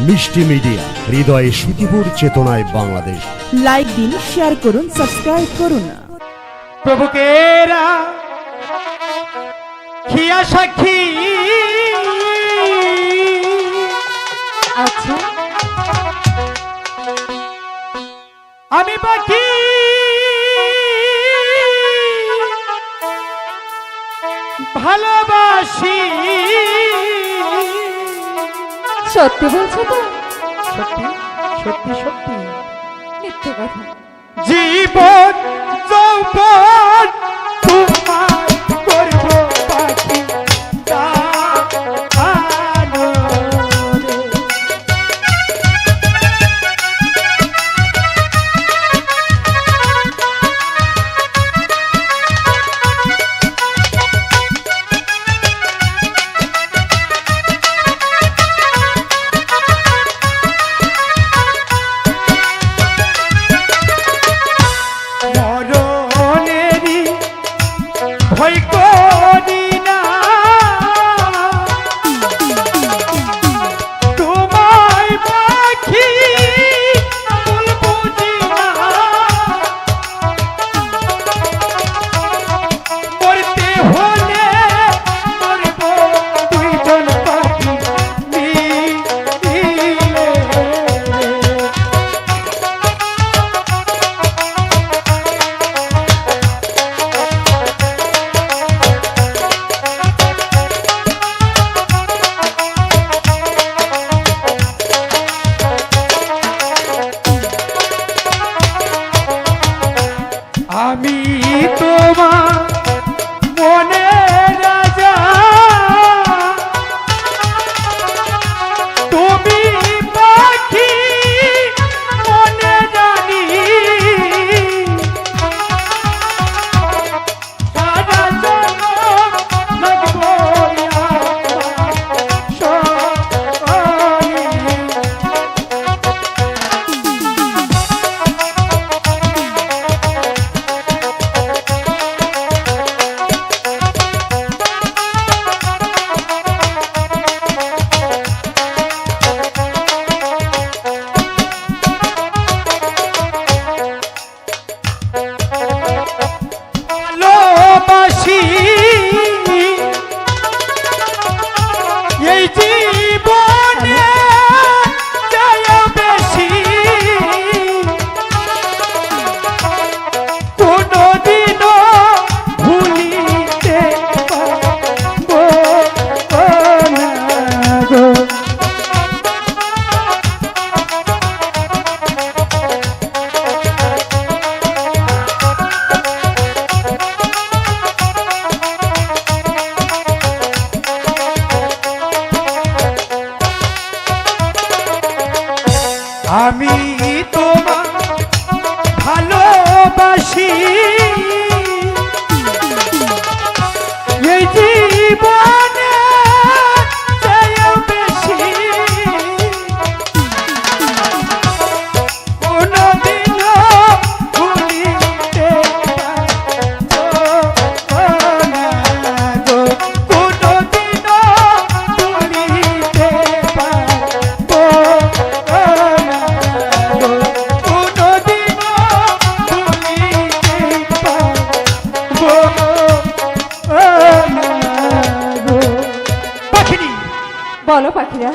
মিষ্টি মিডিয়া হৃদয়ে সুখীপুর চেতনায় বাংলাদেশ। লাইক দিন শেয়ার করুন সাবস্ক্রাইব করুন। প্রভুকেরা খিয়া সাক্ষী। আচ্ছা। আমি বাকি ভালোবাসি। সত্যি বলছো তো? সত্যি? সত্যি সত্যি। মিথ্যে কথা। জীবন যৌবন ভালোবাসি আমি তোমার ভালোবাসি। Bom, não com a.